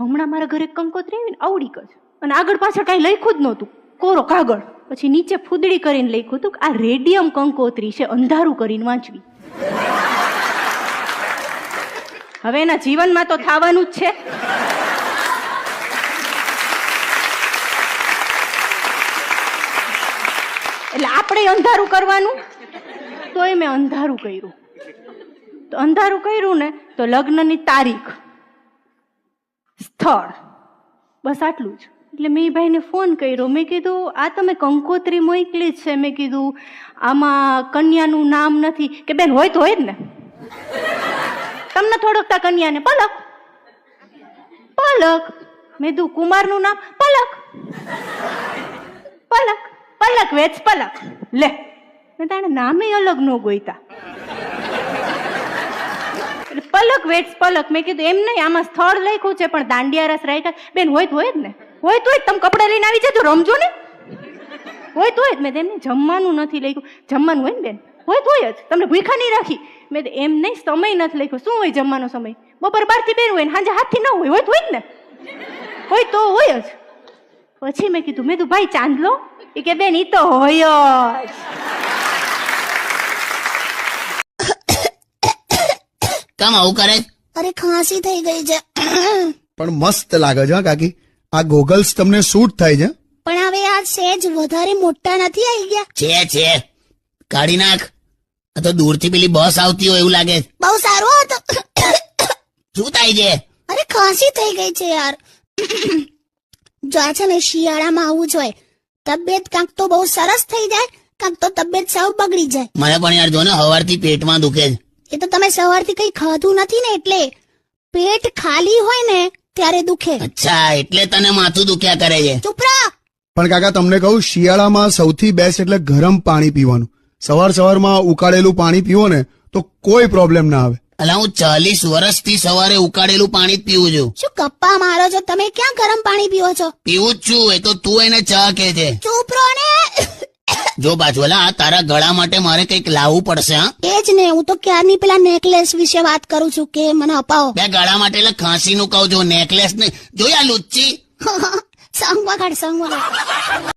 હમણાં મારા ઘરે કંકોત્રી આવીને આવડી જ અને આગળ પાછળ કાંઈ લખ્યું જ નહોતું. કોરો કાગળ. પછી નીચે ફૂદડી કરીને લખ્યું હતું કે આ રેડિયમ કંકોત્રી છે, અંધારું કરીને વાંચવી. હવે એના જીવનમાં તો થવાનું જ છે. એટલે આપણે અંધારું કરવાનું? તોય મેં અંધારું કર્યું. તો અંધારું કર્યું ને, તો લગ્નની તારીખ. સ્થળ. બસ આટલું જ. એટલે મેં ભાઈને ફોન કર્યો. મેં કીધું, આ તમે કંકોત્રી મોકલી છે. મેં કીધું, આમાં કન્યાનું નામ નથી. કે બેન, હોય તો હોય જ ને. તમને થોડોક તા કન્યાને પલક. પલક. મેં કીધું, કુમારનું નામ પલક. પલક. પલક વેચ, પલક. લે. મેં તાણે નામે અલગ ન ગોઈતા પલક વેચ પલક. મેં કીધું, એમ નહીં, આમાં સ્થળ લખ્યું છે, પણ દાંડિયા રાખ્યા. બેન, હોય તો હોય જ ને. હોય તો તમે કપડાં લઈને આવી જજો, રમજો ને. હોય તોય જ. મેં તેમને જમવાનું નથી લખ્યું. જમવાનું હોય ને, બેન? હોય તોય જ. તમને ભૂખા નહીં રાખી. મેં એમ નહીં, સમય નથી લખ્યો. શું હોય જમવાનો સમય? બપોર બારથી બેન હોય ને, સાંજે હાથથી ન હોય. હોય તો હોય જ ને. હોય તો હોય જ. પછી મેં કીધું, મેં તું ભાઈ ચાંદલો એ કે, બેન એ તો હોય જ. કેમ આવું કરે? અરે ખાંસી થઈ ગઈ છે. પણ મસ્ત લાગે છે કાકી. આ ગોગલ્સ તમને સૂટ થાય છે. પણ હવે આ સેજ વધારે મોટા નથી આવી ગયા. છે છે. કાઢી નાખ. આ તો દૂરથી પેલી બસ આવતી હોય એવું લાગે. બહુ સારું હતો શું થાય છે? અરે ખાંસી થઈ ગઈ છે યાર. જો આ છે ને શિયાળામાં આવું જ હોય. તબિયત કાંક તો બહુ સરસ થઈ જાય કાંક તો તબિયત સાવ બગડી જાય. મને પણ યાર જો ને હવારથી પેટમાં દુખે છે. એ તો તમે સવારથી કઈ ખાધું નથી ને એટલે પેટ ખાલી હોય ને ત્યારે દુખે. અચ્છા એટલે તને માથું દુખ્યા કરે છે. ચૂપ પણ કાકા તમને કહું શિયાળામાં સૌથી બેસ્ટ એટલે ગરમ પાણી પીવાનું. સવાર સવારમાં ઉકાળેલું પાણી પીવો ને તો કોઈ પ્રોબ્લેમ ના આવે. અલા હું ચાલીસ વર્ષથી સવારે ઉકાળેલું પાણી જ પીવું છું. શું કપ્પા મારો છો? તમે ક્યાં ગરમ પાણી પીવો છો? પીવું જ છું એ તો તું એને ચા કે છે. ચૂપ રહો ને. જો બાજુલા તારા ગળા માટે મારે કંઈક લાવવું પડશે હા? એ જ ને હું તો ક્યારની પેલા નેકલેસ વિશે વાત કરું છું કે મને અપાવો. બે ગળા માટે એટલે ખાંસી નું કહું છું નેકલેસ ને જોયા લુચ્ચી? સંગ વગાડ સંગ વગાડ